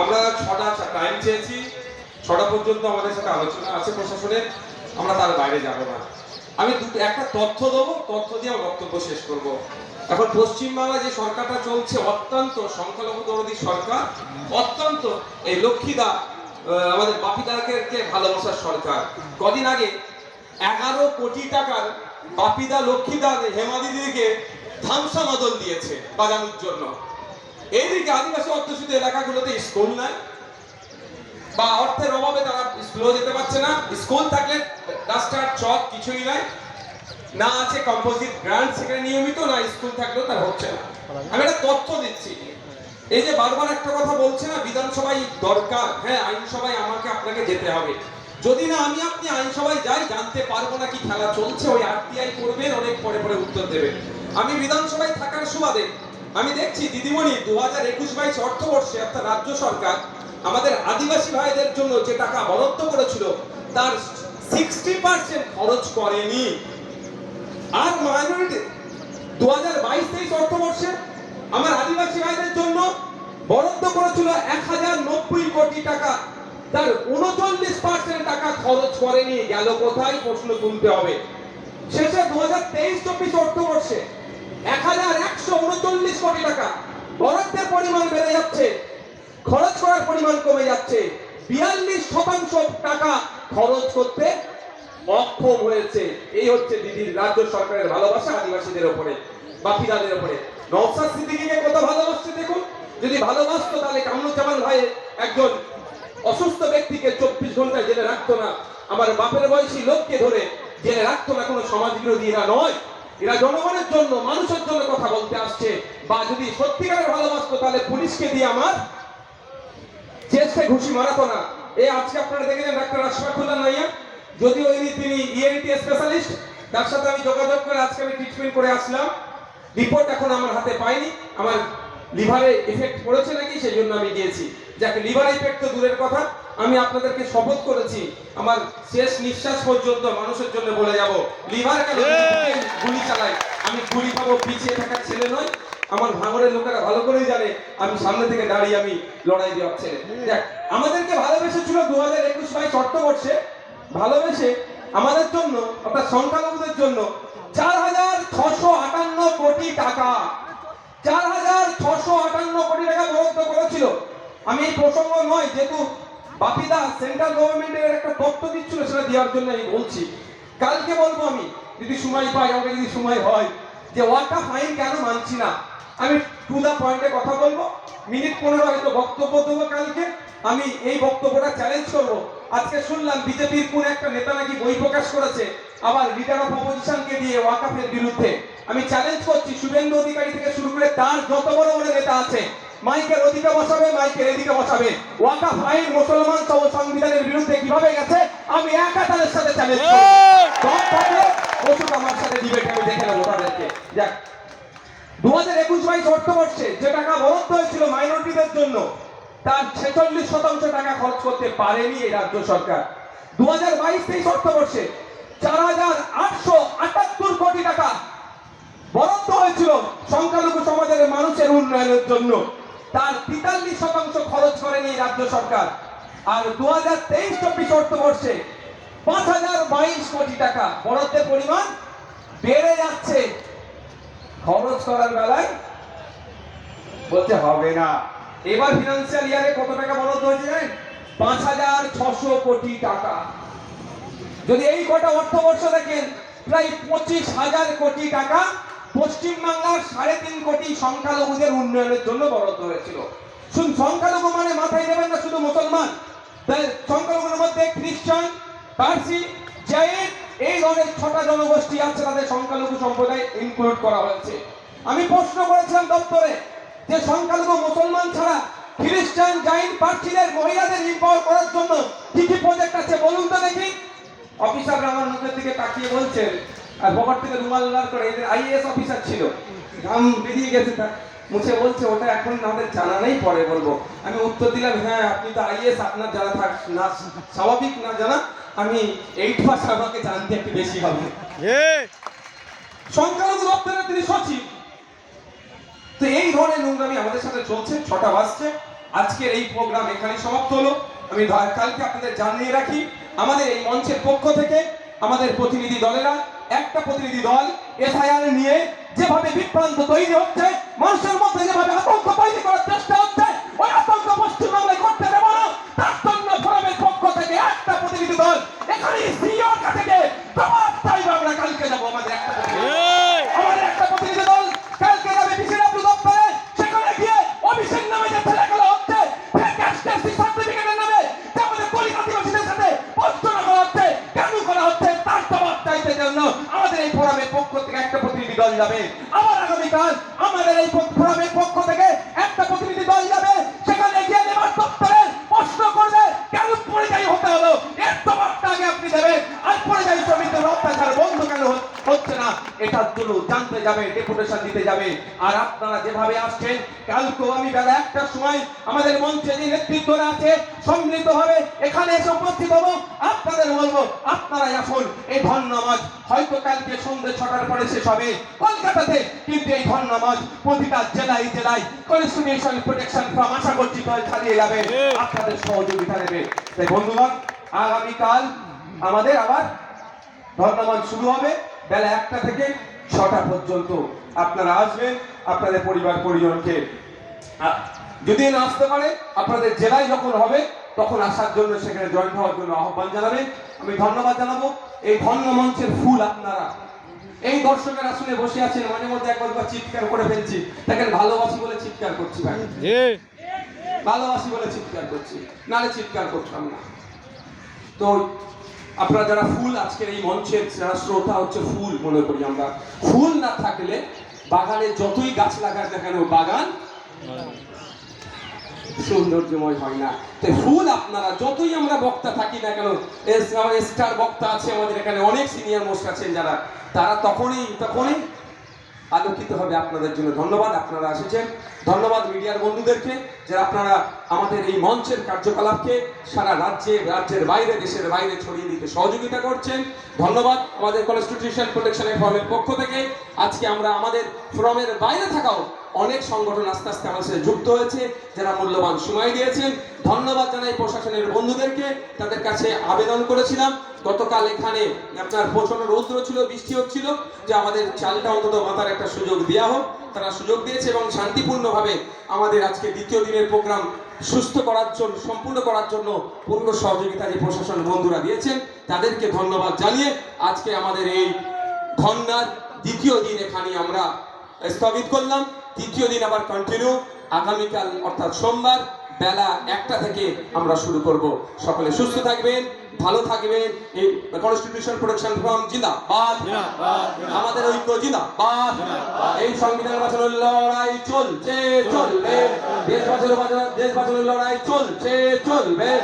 আমরা ছটা টাইম চেয়েছি। ছটা পর্যন্ত আমাদের সাথে আলোচনা আছে প্রশাসনের আমরা তার বাইরে যাব না। আমি একটা তথ্য দেবো, তথ্য দিয়ে আমার বক্তব্য শেষ করব। এখন পশ্চিমবাংলায় যে সরকারটা চলছে অত্যন্ত সংখ্যালঘু দরদি সরকার, অত্যন্ত এই লক্ষ্মীদা আমাদের বাপিদাকে ভালোবাসার সরকার। কদিন আগে এগারো কোটি টাকার বাপিদা লক্ষ্মীদা হেমা দিদিকে ধামসা মদল দিয়েছে বাজানোর জন্য। এইদিকে আদিবাসী অধ্যুষিত এলাকাগুলোতে স্কুল নাই, বা অর্থের অভাবে তারা স্কুলেও যেতে পারছে না। স্কুল থাকলে ডাস্টার চক কিছুই নাই, না আছে কম্পোজিট গ্রান্ট সেখানে নিয়মিত, না স্কুল থাকলেও তার হচ্ছে না। আমি একটা তথ্য দিচ্ছি। এই যে বারবার একটা কথা বলছে না বিধানসভায় দরকার হ্যাঁ আইনসভায় আমাকে আপনাকে যেতে হবে। যদি না আমি আপনি আইনসভায় যাই, জানতে পারব না কি খেলা চলছে, ওই আরটিআই করবেন, অনেক পরে পরে উত্তর দেবেন। আমি বিধানসভায় থাকার সুবাদে আমি দেখছি দিদিমণি দু হাজার একুশ বাইশ অর্থবর্ষে অর্থাৎ রাজ্য সরকার আমাদের আদিবাসী ভাইদের জন্য যে টাকা বরাদ্দ করেছিল, তার সিক্সটি পার্সেন্ট খরচ করেনি। আর মাইনরিটি দু হাজার বাইশ তেইশ অর্থবর্ষে আমার আদিবাসী ভাইদের জন্য বরাদ্দ করেছিল এক হাজার নব্বই কোটি টাকা। তার উনচল্লিশ পার্সেন্ট টাকা খরচ করেনি, গেল কোথায় প্রশ্ন তুলতে হবে। শেষে দু হাজার তেইশ চব্বিশ অর্থবর্ষে এক হাজার একশো উনচল্লিশ কোটি টাকা। বরাদ্দের পরিমাণ বেড়ে যাচ্ছে। খরচ করার পরিমাণ কমে যাচ্ছে। বিয়াল্লিশ শতাংশ টাকা খরচ করতে অক্ষম হয়েছে। এই হচ্ছে দিদির রাজ্য সরকারের ভালোবাসা আদিবাসীদের উপরে বাপিদাদের উপরে নওসাদ সিদ্দিকীকে কত ভালোবাসছে দেখুন? যদি ভালোবাসতো তাহলে কামরুজ্জামান ভাই একজন অসুস্থ ব্যক্তিকে চব্বিশ ঘন্টায় জেলে রাখতো না। আমার বাপের বয়সী লোককে ধরে জেলে রাখতো না, কোনো সমাজ বিরোধী এরা নয়। এরা জনগণের জন্য, মানুষের জন্য কথা বলতে আসছে। বা যদি সত্যিকারের ভালোবাসতো, তাহলে পুলিশকে দিয়ে আমার চেষ্টায় ঘুষি মারাতো না। এই আজকে আপনারা দেখেছেন ডাক্তার আশফাকুল্লাহ নাইয়া যদিও তিনি E ইএনটি স্পেশালিস্ট তার সাথে আমি যোগাযোগ করে আজকে আমি ট্রিটমেন্ট করে আসলাম। রিপোর্ট এখন আমার হাতে পাইনি। আমার লিভারে এফেক্ট পড়েছে নাকি, সেই জন্য আমি গিয়েছি যাকে লিভার এফেক্ট তো দূরের কথা। আমি আপনাদেরকে শপথ করেছি আমার শেষ নিঃশ্বাস পর্যন্ত মানুষের জন্য বলে যাব লিভার কেন গুলি চালাই? আমি গুলি খাব পিছিয়ে থাকার ছেলে নয় আমার ভাঙরের লোকেরা ভালো করেই জানে আমি সামনে থেকে দাঁড়িয়ে আমি লড়াই দেওয়ার ছেলে দেখ আমাদেরকে ভালোবেসেছিল দু হাজার একুশ বাইশ অর্থবর্ষে ভালোবেসে আমাদের জন্য অর্থাৎ সংখ্যালঘুদের জন্য চার হাজার ছশো আটান্ন কোটি টাকা। চার হাজার ছশো আটান্ন কোটি টাকা বরাদ্দ করেছিল। আমি এই প্রসঙ্গ নয় যেহেতু বাপিদা সেন্ট্রাল গভর্নমেন্টের একটা তথ্য দিচ্ছিল, সেটা দেওয়ার জন্য আমি বলছি। কালকে বলব আমি, যদি সময় পাই, আমাকে যদি সময় হয়, যে ওয়াটা ফাইন কেন মানছি না। আমি টু দা পয়েন্টে কথা বলব মিনিট পনেরো হয়তো বক্তব্য দেবো কালকে। আমি এই বক্তব্যটা চ্যালেঞ্জ করব। আজকে শুনলাম বিজেপির কোন একটা নেতা নাকি বই প্রকাশ করেছে, আবার লিডার অফ অপোজিশনকে দিয়ে ওয়াকাফের বিরুদ্ধে। আমি চ্যালেঞ্জ করছি, শুভেন্দু অধিকারী থেকে শুরু করে তার যত বড় বড় নেতা আছে মাইকের ওদিকে বসাবে মাইকের এদিকে বসাবে। ওয়াকাফ আইন মুসলমান সহ সংবিধানের বিরুদ্ধে কীভাবে গেছে আমি একা তাদের সাথে চ্যালেঞ্জ করব। দম থাকলে বসুক আমার সাথে ডিবেট আমি দেখে নেব তাদেরকে। যাক। দু হাজার একুশ বাইশ অর্থবর্ষে যে টাকা বরাদ্দ হয়েছিল মাইনরিটিদের জন্য তার ছেচল্লিশ শতাংশ টাকা খরচ করতে পারেনি এই রাজ্য সরকার। দু হাজার বাইশ তেইশ অর্থবর্ষে চার হাজার আটশো আটাত্তর কোটি টাকা বরাদ্দ হয়েছিল সংখ্যালঘু সমাজের মানুষের উন্নয়নের জন্য। তার তেতাল্লিশ শতাংশ খরচ করেনি রাজ্য সরকার। আর দু হাজার তেইশ চব্বিশ অর্থবর্ষে পাঁচ হাজার বাইশ কোটি টাকা বরাদ্দের পরিমাণ বেড়ে যাচ্ছে। খরচ করার বেলায় বলতে হবে না। এবার ফিনান্সিয়াল ইয়ারে কত টাকা বরাদ্দ হয়েছে জানেন? পাঁচ হাজার ছশো কোটি টাকা। যদি এই কটা অর্থবর্ষ দেখেন, প্রায় পঁচিশ হাজার কোটি টাকা পশ্চিমবাংলার সাড়ে তিন কোটি সংখ্যালঘুদের উন্নয়নের জন্য বরাদ্দ হয়েছিল। শুধু সংখ্যালঘু মানে মাথায় নেবেন না, শুধু মুসলমান। সংখ্যালঘুর মধ্যে খ্রিস্টান, পার্সি জৈন এই ধরনের ছটা জনগোষ্ঠী আছে তাদের সংখ্যালঘু সম্প্রদায় ইনক্লুড করা হয়েছে। আমি প্রশ্ন করেছিলাম দপ্তরে যে সংখ্যালঘু মুসলমান ছাড়া খ্রিস্টান জৈন পার্সিদের মহিলাদের ইম্পাওয়ার করার জন্য কি কি প্রজেক্ট আছে বলুন তো দেখি। অফিসাররা আমার মুখের দিকে তাকিয়ে বলছেন আর থেকে রুমাল বার করে এদের আইএএস অফিসার ছিল। ঘাম বেরিয়ে গেছে তা মুছে বলছে ওটা এখন আমাদের জানা নেই পরে বলব। আমি উত্তর দিলাম হ্যাঁ আপনি তো আইএস আপনার জানা থাক না স্বাভাবিক না জানা আমি এইট পাস আমাকে জানতে একটু বেশি হবে। সংখ্যালঘু দপ্তরের তিনি সচিব। তো এই ধরনের নোংরামি আমাদের সাথে চলছে ছটা বাজছে। আজকের এই প্রোগ্রাম এখানেই সমাপ্ত হলো। আমি কালকে আপনাদের জানিয়ে রাখি আমাদের এই মঞ্চের পক্ষ থেকে আমাদের প্রতিনিধি দলেরা একটা প্রতিনিধি দল এফআইআর নিয়ে যেভাবে বিভ্রান্ত তৈরি হচ্ছে, মানুষের মধ্যে যেভাবে আতঙ্ক তৈরি করার চেষ্টা দল যাবে। আবার আগামীকাল আমাদের এই ফোরামের পক্ষ থেকে একটা প্রতিনিধি দল যাবে। সেখানে গিয়ে নেবার জন্য জানতে যাবে ডেপুটেশন দিতে যাবে। আর আপনারা যেভাবে আসছেন কালকেও আমি বেলা একটার সময় আমাদের মঞ্চে যে নেতৃত্বরা আছে সম্মিলিত হবে এখানে এসে উপস্থিত হব। আপনাদের বলব আপনারাই আসুন এই ধন্যবাদ হয়তো কালকে সন্ধ্যে ছটার পরে শেষ হবে কলকাতাতে কিন্তু এই ধন্যবাদ প্রতিটা জেলায় জেলায় কনস্টিটিউশন প্রোটেকশন ফ্রম আশা করছি চালিয়ে যাবে আপনাদের সহযোগিতা নেবে। তাই বন্ধুগণ আগামীকাল আমাদের আবার ধন্যবাদ শুরু হবে। বেলা একটা থেকে ছটা পর্যন্ত আপনারা আসবেন আপনাদের পরিবার পরিজনকে। যদি না আসতে পারে আপনাদের জেলায় যখন হবে তখন আসার জন্য সেখানে জয়েন হওয়ার জন্য আহ্বান জানাবেন আমি ধন্যবাদ জানাব। এই ধন্য মঞ্চের ফুল আপনারা। এই দর্শকের আসলে বসে আছেন মাঝে মধ্যে একবার চিৎকার করে ফেলছি। দেখেন ভালোবাসি বলে চিৎকার করছি ভাই। ভালোবাসি বলে চিৎকার করছি। নালে চিৎকার করতাম না। তো আপনারা যারা ফুল আজকের এই মঞ্চের যারা শ্রোতা হচ্ছে ফুল, মনে করি আমরা। ফুল না থাকলে বাগানে যতই গাছ লাগার দেখেন বাগান সৌন্দর্যময় হয় না। তো ফুল আপনারা, যতই আমরা বক্তা থাকি না কেন স্টার বক্তা আছে আমাদের এখানে, অনেক সিনিয়র মোস্ট আছেন যারা, তারা তখনই তখনই আলোকিত হবে আপনাদের জন্য। ধন্যবাদ, আপনারা এসেছেন। ধন্যবাদ মিডিয়ার বন্ধুদেরকে যে আপনারা আমাদের এই মঞ্চের কার্যকলাপকে সারা রাজ্যে, রাজ্যের বাইরে, দেশের বাইরে ছড়িয়ে দিতে সহযোগিতা করছেন। ধন্যবাদ আমাদের কনস্টিটিউশন প্রোটেকশনের ফর্মের পক্ষ থেকে। আজকে আমরা আমাদের ফোরামের বাইরে থাকাও অনেক সংগঠন আস্তে আস্তে আমাদের সাথে যুক্ত হয়েছে, যারা মূল্যবান সময় দিয়েছেন। ধন্যবাদ জানাই প্রশাসনের বন্ধুদেরকে, তাদের কাছে আবেদন করেছিলাম। গতকাল এখানে আপনার প্রচণ্ড রৌদ্র ছিল, বৃষ্টি হচ্ছিল, যে আমাদের চালটা অন্তত মাথার একটা সুযোগ দেওয়া হোক। তারা সুযোগ দিয়েছে এবং শান্তিপূর্ণভাবে আমাদের আজকে দ্বিতীয় দিনের প্রোগ্রাম সুস্থ করার জন্য, সম্পূর্ণ করার জন্য পূর্ণ সহযোগিতা যে প্রশাসন বন্ধুরা দিয়েছেন, তাদেরকে ধন্যবাদ জানিয়ে আজকে আমাদের এই ধন্যার দ্বিতীয় দিন এখানে আমরা স্থগিত করলাম। তৃতীয় দিন আবার কন্টিনিউ আগামীকাল অর্থাৎ সোমবার বেলা একটা থেকে আমরা শুরু করব। সকলে সুস্থ থাকবেন ভালো থাকবেন। এই কনস্টিটিউশন প্রোটেকশন ফ্রম জিন্দাবাদ। আমাদের ঐক্য জিন্দাবাদ। এই সংবিধান বাঁচানোর লড়াই চলছে চলবে। দেশ বাঁচানোর- দেশ বাঁচানোর লড়াই চলছে চলবে।